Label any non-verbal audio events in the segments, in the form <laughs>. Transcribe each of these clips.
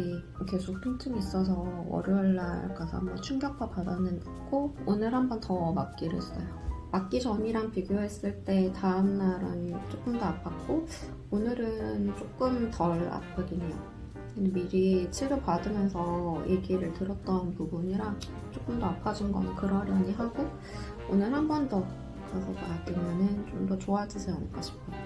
쪽이 계속 통증이 있어서 월요일날 가서 한번 충격파 받았는고 오늘 한번 더 맞기로 했어요. 맞기 전이랑 비교했을 때 다음날은 조금 더 아팠고 오늘은 조금 덜 아프긴 해요. 미리 치료 받으면서 얘기를 들었던 부분이라 조금 더 아파진 거는 그러려니 하고 오늘 한 번 더 가서 맞으면은 좀더 좋아지지 않을까 싶어요.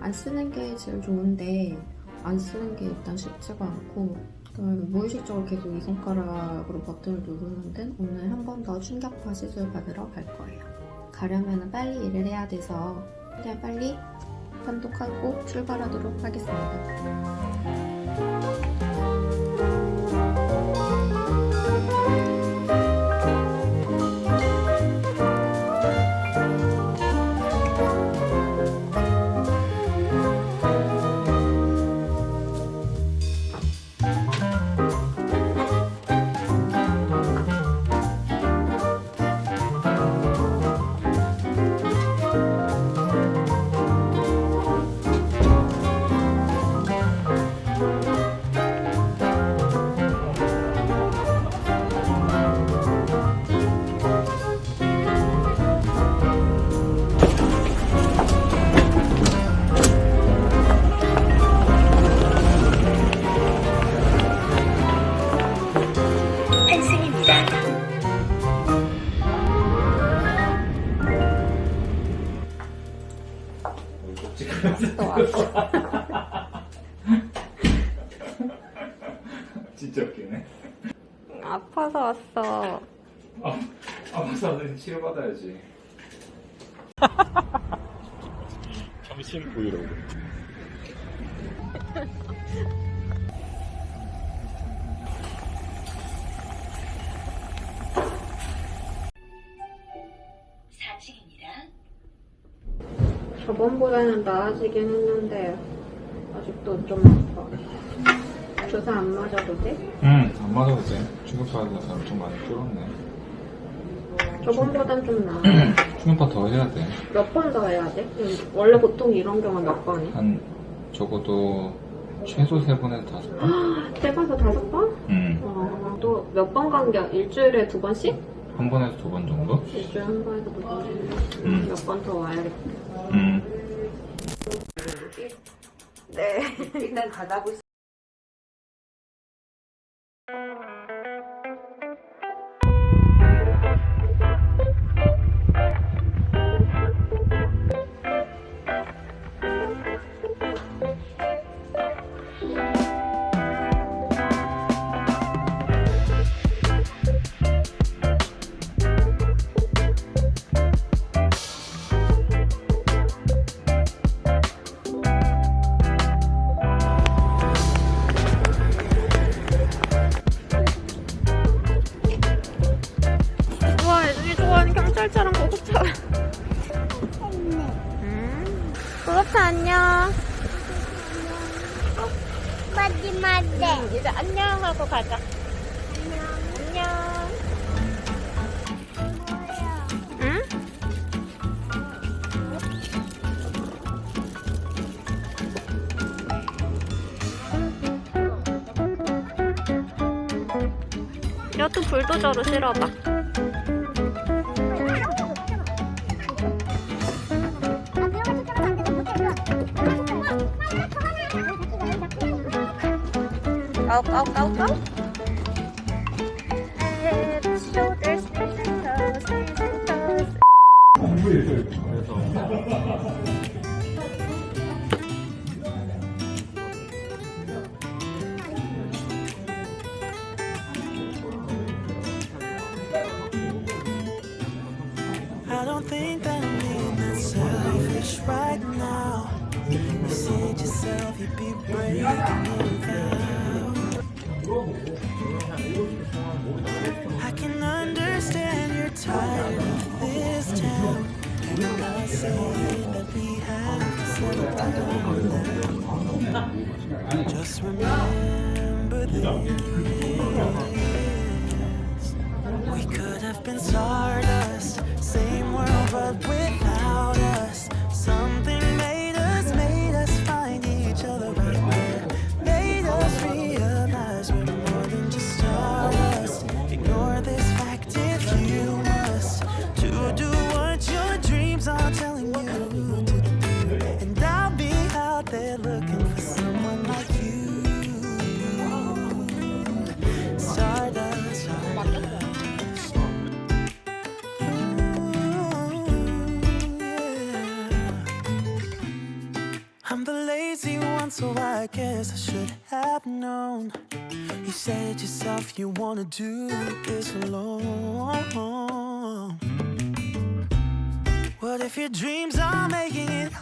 안 쓰는 게 제일 좋은데 안 쓰는 게 일단 쉽지가 않고 그다음에 무의식적으로 계속 이 손가락으로 버튼을 누르는데 오늘 한 번 더 충격파 시술 받으러 갈 거예요. 가려면 빨리 일을 해야 돼서 최대한 빨리 판독하고 출발하도록 하겠습니다. 아파서 왔어. 아, 아파서는 치료받아야지. 점심 브이로그. 사층입니다 저번보다는 나아지긴 했는데 아직도 좀 아파. 주사 안 맞아도 돼? 응, 안 맞아도 돼. 사람 좀 많이 줄었네. 저번보단 좀 나아. <clears throat> 충격파 더 해야 돼. 몇 번 더 해야 돼? 음, 원래 보통 이런 경우는 몇 번이야? 한, 적어도 최소 세 번에서 다섯 번? <gasps> 세 번에서 다섯 번? 응. 어, 또 몇 번 간격? 일주일에 두 번씩? 한 번에서 두 번 정도? 일주일에 한 번에서 두 번씩. 음. 몇 번 더 와야겠다. 응. 네. <laughs> 일단 가다고 안녕. 마지막에 이제 안녕 하고 가자. 안녕. 응? 이것도 불도저로 실어봐. Go, go, go, go. I don't think that I'm being that selfish right now. You said yourself you'd be breaking and move. I can understand you're tired of this town. And I'm that we have to settle down. Just remember this. We could have been stardust, so I guess I should have known. You said yourself you wanna do this alone. What if your dreams are making it